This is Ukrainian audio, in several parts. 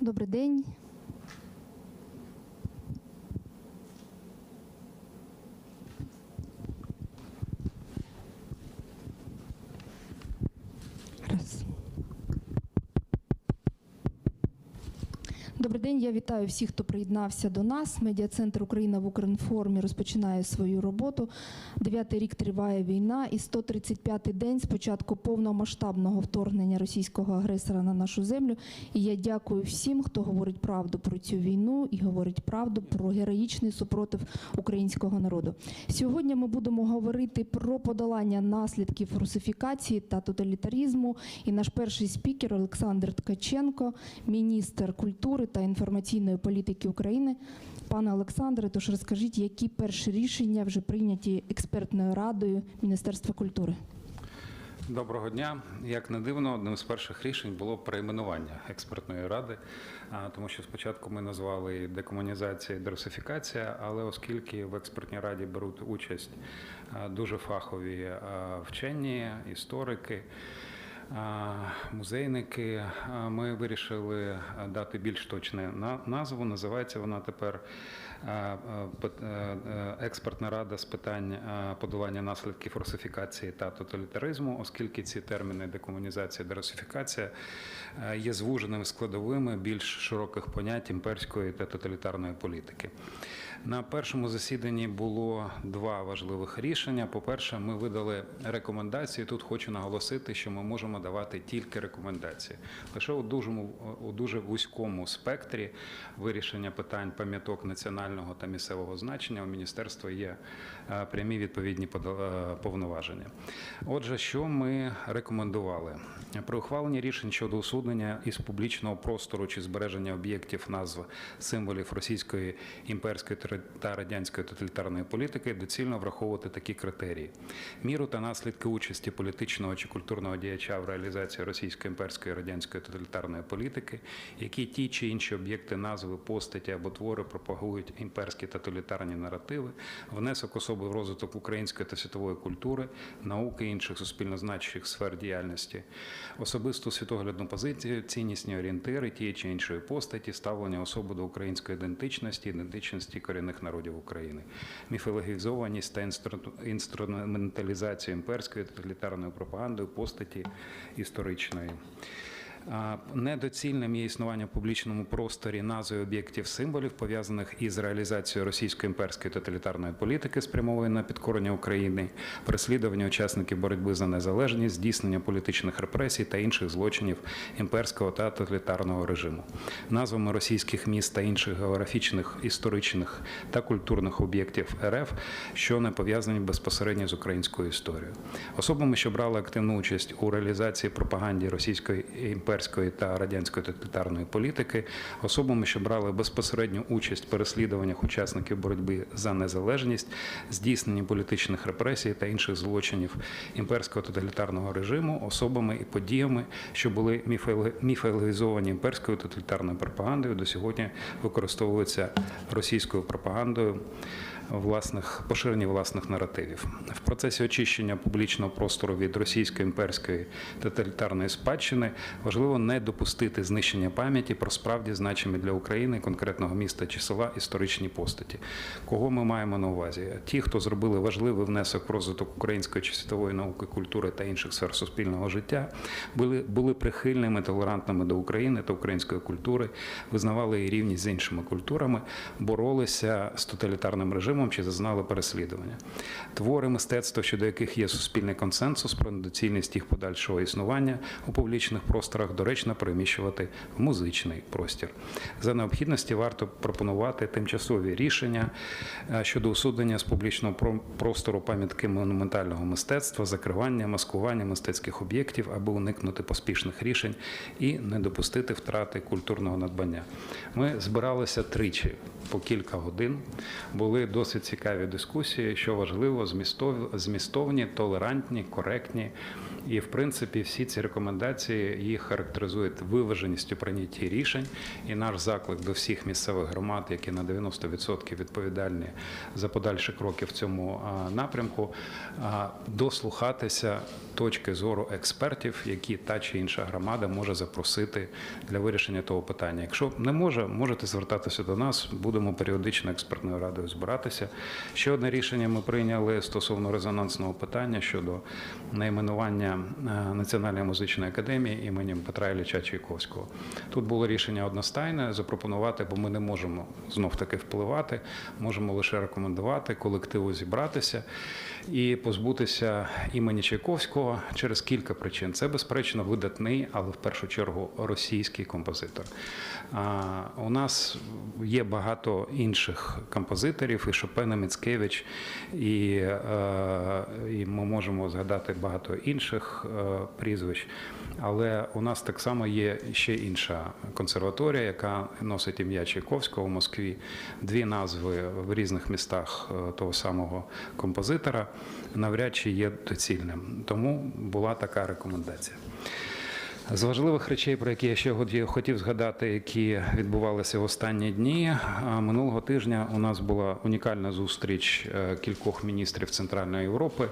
Добрий день. Добрий день, я вітаю всіх, хто приєднався до нас. Медіа-центр Україна в Укрінформі розпочинає свою роботу. Дев'ятий рік триває війна, і 135-й день з початку повномасштабного вторгнення російського агресора на нашу землю. І я дякую всім, хто говорить правду про цю війну і говорить правду про героїчний супротив українського народу. Сьогодні ми будемо говорити про подолання наслідків русифікації та тоталітарізму. І наш перший спікер Олександр Ткаченко, міністр культури та інформаційної політики України. Пане Олександре, тож розкажіть, які перші рішення вже прийняті експертною радою Міністерства культури? Доброго дня. Як не дивно, одним з перших рішень було перейменування експертної ради, тому що спочатку ми назвали декомунізація і дерусифікація, але оскільки в експертній раді беруть участь дуже фахові вчені, історики. Музейники, ми вирішили дати більш точну на- назву. Називається вона тепер е, е, експертна рада з питань подолання наслідків русифікації та тоталітаризму, оскільки ці терміни декомунізація, дерусифікація е, є звуженими складовими більш широких понять імперської та тоталітарної політики. На першому засіданні було два важливих рішення. По-перше, ми видали рекомендації. Тут хочу наголосити, що ми можемо давати тільки рекомендації. Лише у дуже, у дуже вузькому спектрі вирішення питань пам'яток національного та місцевого значення у міністерства є е, прямі відповідні е, повноваження. Отже, що ми рекомендували при ухваленні рішень щодо усунення із публічного простору чи збереження об'єктів назв символів російської імперської тер- та радянської тоталітарної політики доцільно враховувати такі критерії: міру та наслідки участі політичного чи культурного діяча в реалізації російської імперської радянської тоталітарної політики, які ті чи інші об'єкти, назви, постаті або твори пропагують імперські тоталітарні наративи, внесок особи в розвиток української та світової культури, науки інших суспільно значущих сфер діяльності, особисту світоглядну позицію, ціннісні орієнтири тієї чи іншої постаті, ставлення особи до української ідентичності, ідентичності корінних народів України, міфологізованість та інструменталізація імперської тоталітарної пропаганди у постаті історичної. Недоцільним є існування в публічному просторі назви об'єктів символів, пов'язаних із реалізацією російської імперської тоталітарної політики, спрямованої на підкорення України, переслідування учасників боротьби за незалежність, здійснення політичних репресій та інших злочинів імперського та тоталітарного режиму, назвами російських міст та інших географічних, історичних та культурних об'єктів РФ, що не пов'язані безпосередньо з українською історією, особами, що брали активну участь у реалізації пропаганді російської імперської та радянської тоталітарної політики, особами, що брали безпосередню участь в переслідуваннях учасників боротьби за незалежність, здійсненні політичних репресій та інших злочинів імперського тоталітарного режиму, особами і подіями, що були міфологізовані імперською тоталітарною пропагандою, до сьогодні використовуються російською пропагандою власних поширення власних наративів в процесі очищення публічного простору від російської імперської тоталітарної спадщини важливо не допустити знищення пам'яті про справді значимі для України конкретного міста чи села історичні постаті. Кого ми маємо на увазі? Ті, хто зробили важливий внесок в розвиток української чи світової науки, культури та інших сфер суспільного життя, були, були прихильними, толерантними до України та української культури, визнавали її рівність з іншими культурами, боролися з тоталітарним режимом чи зазнали переслідування. Твори мистецтва, щодо яких є суспільний консенсус про недоцільність їх подальшого існування у публічних просторах, доречно переміщувати в музичний простір. За необхідності варто пропонувати тимчасові рішення е, щодо усунення з публічного простору пам'ятки монументального мистецтва, закривання, маскування мистецьких об'єктів, аби уникнути поспішних рішень і не допустити втрати культурного надбання. Ми збиралися тричі по кілька годин, були досить досить цікаві дискусії, що важливо, змістов- змістовні, толерантні, коректні. І в принципі всі ці рекомендації їх характеризують виваженістю прийнятті рішень. І наш заклик до всіх місцевих громад, які на 90% відповідальні за подальші кроки в цьому напрямку, дослухатися точки зору експертів, які та чи інша громада може запросити для вирішення того питання. Якщо не може, можете звертатися до нас. Будемо періодично експертною радою збиратися. Ще одне рішення ми прийняли стосовно резонансного питання щодо найменування е, Національної музичної академії імені Петра Ілліча Чайковського. Тут було рішення одностайне запропонувати, бо ми не можемо знов таки впливати, можемо лише рекомендувати колективу зібратися і позбутися імені Чайковського через кілька причин. Це, безперечно, видатний, але в першу чергу російський композитор. А, У нас є багато інших композиторів, і Шопен, і Міцкевич, і, е, і ми можемо згадати багато інших е, прізвищ. Але у нас так само є ще інша консерваторія, яка носить ім'я Чайковського в Москві. Дві назви в різних містах е, того самого композитора навряд чи є доцільним. Тому була така рекомендація. З важливих речей, про які я ще хотів- згадати, які відбувалися в останні дні. Минулого тижня у нас була унікальна зустріч е, кількох міністрів Центральної Європи,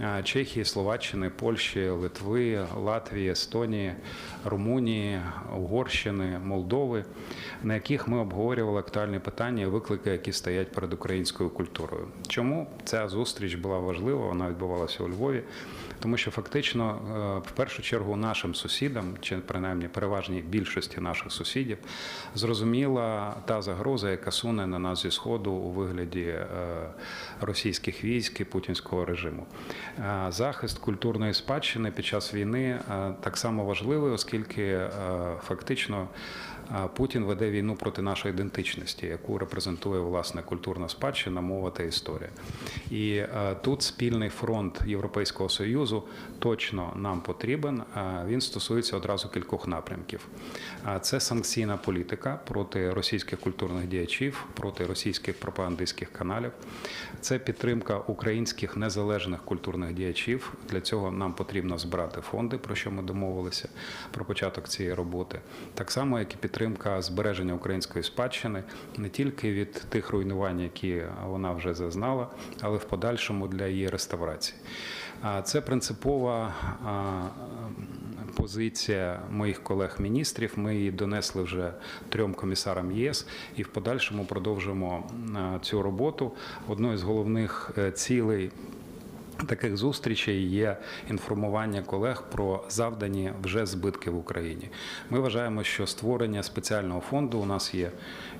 е, Чехії, Словаччини, Польщі, Литви, Латвії, Естонії, Румунії, Угорщини, Молдови, на яких ми обговорювали актуальні питання і виклики, які стоять перед українською культурою. Чому ця зустріч була важлива? Вона відбувалася у Львові. Тому що фактично, е, в першу чергу, нашим сусідам, чи принаймні переважній більшості наших сусідів, зрозуміла та загроза, яка суне на нас зі сходу у вигляді е, російських військ і путінського режиму. Е, Захист культурної спадщини під час війни так само важливий, оскільки фактично. Путін веде війну проти нашої ідентичності, яку репрезентує власне культурна спадщина, мова та історія. І е, тут спільний фронт Європейського союзу точно нам потрібен. Він стосується одразу кількох напрямків. Це санкційна політика проти російських культурних діячів, проти російських пропагандистських каналів. Це підтримка українських незалежних культурних діячів. Для цього нам потрібно збирати фонди, про що ми домовилися про початок цієї роботи. Так само, як і підтримка збереження української спадщини не тільки від тих руйнувань, які вона вже зазнала, але в подальшому для її реставрації. Це принципова позиція моїх колег-міністрів. Ми її донесли вже трьом комісарам ЄС і в подальшому продовжимо цю роботу. Одною з головних е, цілей Таких зустрічей є інформування колег про завдані вже збитки в Україні. Ми вважаємо, що створення спеціального фонду у нас є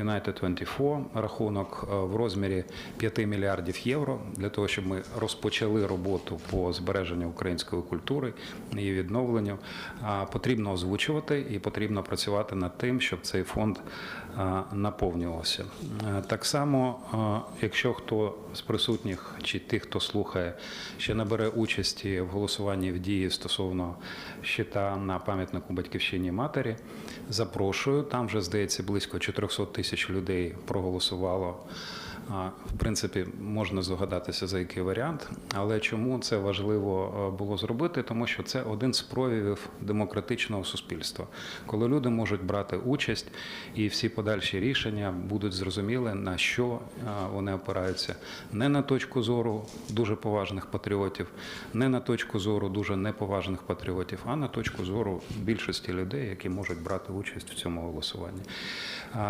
United 24 рахунок е, в розмірі 5 мільярдів євро для того, щоб ми розпочали роботу по збереженню української культури, її відновленню. Потрібно озвучувати і потрібно працювати над тим, щоб цей фонд наповнювався. Е, Так само, е, якщо хто з присутніх чи тих, хто слухає, ще не бере участі в голосуванні в дії стосовно щита на пам'ятнику батьківщині матері, запрошую. Там вже здається близько 400 тисяч людей проголосувало. В принципі, можна здогадатися за який варіант, але чому це важливо е, було зробити? Тому що це один з проявів демократичного суспільства, коли люди можуть брати участь, і всі подальші рішення будуть зрозуміли, на що е, вони опираються не на точку зору дуже поважних патріотів, не на точку зору дуже неповажних патріотів, а на точку зору більшості людей, які можуть брати участь в цьому голосуванні.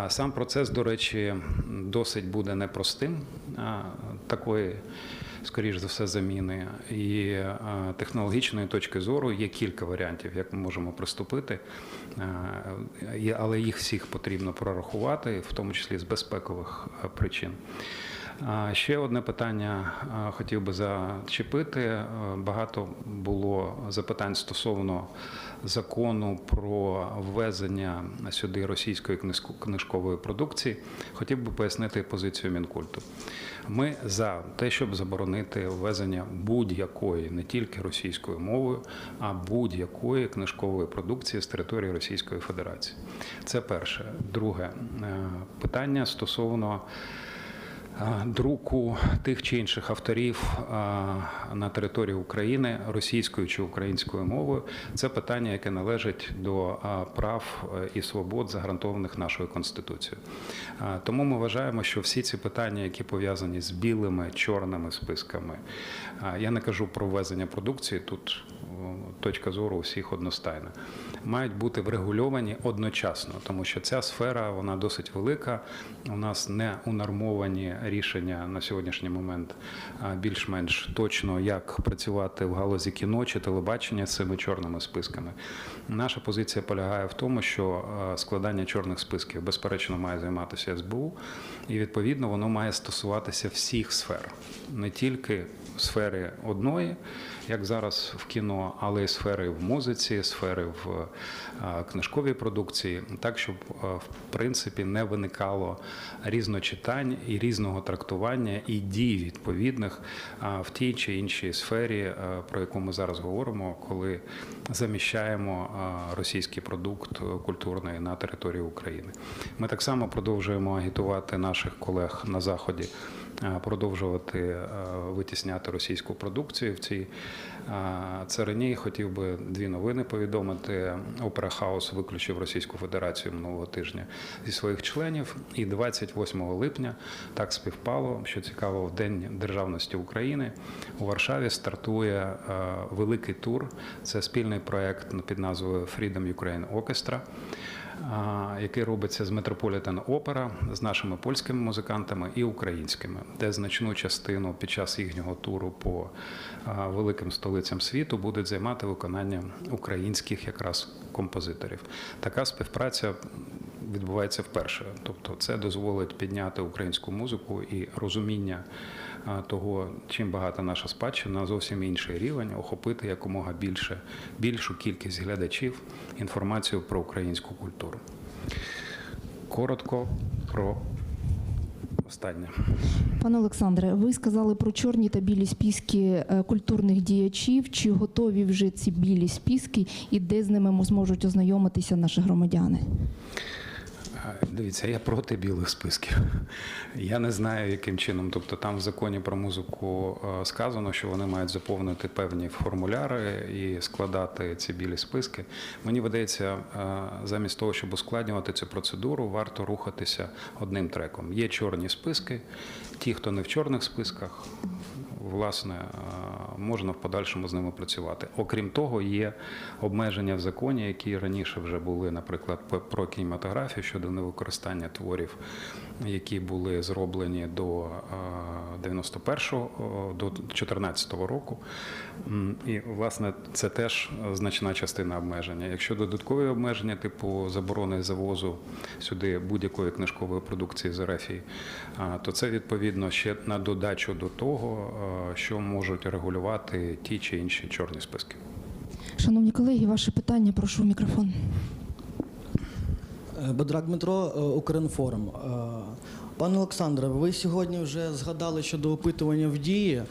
Сам процес, до речі, досить буде непростим а, такої. Скоріш за все, заміни і технологічної точки зору є кілька варіантів, як ми можемо приступити, але їх всіх потрібно прорахувати, в тому числі з безпекових причин. Ще одне питання хотів би зачепити. Е, Багато було запитань стосовно закону про ввезення сюди російської книжко- книжкової продукції. Хотів би пояснити позицію Мінкульту. Ми за те, щоб заборонити ввезення будь-якої, не тільки російською мовою, а будь-якої книжкової продукції з території Російської Федерації. Це перше. Друге е, питання стосовно друку тих чи інших авторів на території України російською чи українською мовою це питання, яке належить до прав е, і свобод, загарантованих нашою конституцією. Тому ми вважаємо, що всі ці питання, які пов'язані з білими, чорними списками, я не кажу про ввезення продукції тут. Точка зору у всіх одностайна, мають бути врегульовані одночасно, тому що ця сфера вона досить велика. У нас не унормовані рішення на сьогоднішній момент більш-менш точно, як працювати в галузі кіно чи телебачення з цими чорними списками. Наша позиція полягає в тому, що складання чорних списків безперечно має займатися СБУ, і відповідно воно має стосуватися всіх сфер, не тільки сфери одної, як зараз в кіно, але й сфери в музиці, сфери в е, книжковій продукції, так щоб е, в принципі не виникало різночитань і різного трактування і дій відповідних в тій чи іншій сфері, е, про яку ми зараз говоримо, коли заміщаємо російський продукт культурний на території України. Ми так само продовжуємо агітувати наших колег на заході. Е, Продовжувати е, витісняти російську продукцію в цій е, царині. Хотів би дві новини повідомити. Опера Хаус виключив Російську Федерацію минулого тижня зі своїх членів. І 28 липня так співпало, що цікаво, в День державності України у Варшаві стартує великий тур. Це спільний проект під назвою Freedom Ukraine Orchestra який робиться з Metropolitan Opera, з нашими польськими музикантами і українськими, де значну частину під час їхнього туру по великим столицям світу будуть займати виконання українських якраз композиторів. Така співпраця відбувається вперше. Тобто, це дозволить підняти українську музику і розуміння того, чим багата наша спадщина, зовсім інший рівень, охопити якомога більше більшу кількість глядачів інформацію про українську культуру. Коротко про останнє. Пане Олександре, ви сказали про чорні та білі списки е, культурних діячів. Чи готові вже ці білі списки і де з ними зможуть ознайомитися наші громадяни? Дивіться, я проти білих списків. Я не знаю, яким чином. Тобто там в законі про музику е, сказано, що вони мають заповнити певні формуляри і складати ці білі списки. Мені видається, е, замість того, щоб ускладнювати цю процедуру, варто рухатися одним треком. Є чорні списки, ті, хто не в чорних списках, власне, е, можна в подальшому з ними працювати. Окрім того, є обмеження в законі, які раніше вже були, наприклад, про кінематографію щодо невикористання творів, які були зроблені до е, 91-го, до 14-го року. І, власне, це теж значна частина обмеження. Якщо додаткові обмеження, типу заборони завозу сюди будь-якої книжкової продукції з РФІ, то це відповідно ще на додачу до того, е, що можуть регулювати ті чи інші чорні списки. Шановні колеги, ваше питання, прошу мікрофон. Е, Бодрак Дмитро, е, Укрінформ. Е, Пане Олександре, ви сьогодні вже згадали щодо опитування в дії.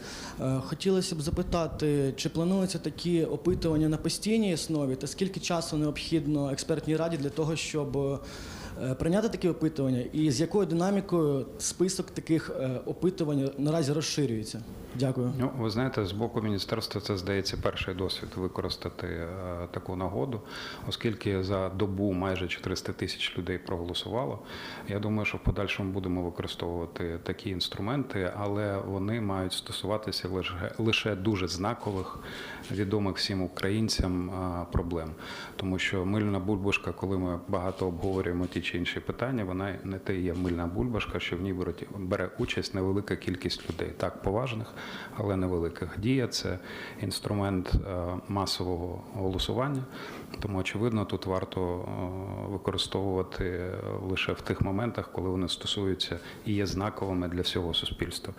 Хотілося б запитати, чи плануються такі опитування на постійній основі, та скільки часу необхідно експертній раді для того, щоб прийняти такі опитування, і з якою динамікою список таких е, опитувань наразі розширюється? Дякую. Ну, ви знаєте, з боку міністерства це здається перший досвід використати е, таку нагоду, оскільки за добу майже 400 тисяч людей проголосувало. Я думаю, що в подальшому будемо використовувати такі інструменти, але вони мають стосуватися лише дуже знакових, відомих всім українцям проблем. Тому що мильна бульбашка, коли ми багато обговорюємо ті чи інші питання, вона не те є мильна бульбашка, що в ній бере участь невелика кількість людей, так поважних, але невеликих. Дія це інструмент е, масового голосування. Тому, очевидно, тут варто е, використовувати е, лише в тих моментах, коли вони стосуються і є знаковими для всього суспільства.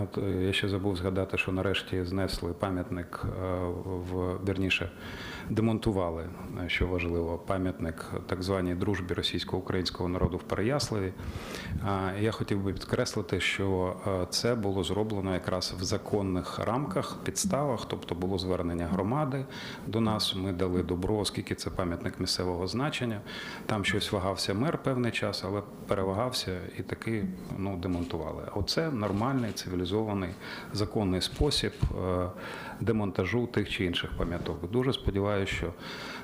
От е, я ще забув згадати, що нарешті знесли пам'ятник е, в вірніше, демонтували, е, що важливо, пам'ятник так званій дружбі російсько-українського народу в Переяславі. Я хотів би підкреслити, що е, це було зроблено якраз в законних рамках, підставах, тобто було звернення громади до нас. Ми дали добро, оскільки це пам'ятник місцевого значення. Там щось вагався мер певний час, але перевагався і таки ну, демонтували. Оце нормальний цивілізований законний спосіб е, демонтажу тих чи інших пам'яток. Дуже сподіваюся, що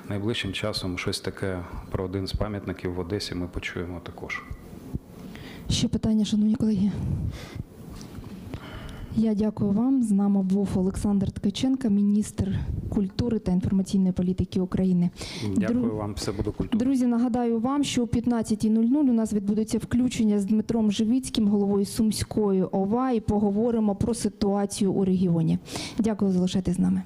найближчим часом щось таке про один з пам'ятників в Одесі ми почуємо також. Ще питання, шановні колеги. Я дякую вам. З нами був Олександр Ткаченко, міністр культури та інформаційної політики України. Дякую Дру- вам, все буде культурно. Друзі, нагадаю вам, що о 15.00 у нас відбудеться включення з Дмитром Живіцьким, головою Сумської ОВА, і поговоримо про ситуацію у регіоні. Дякую, залишайтесь з нами.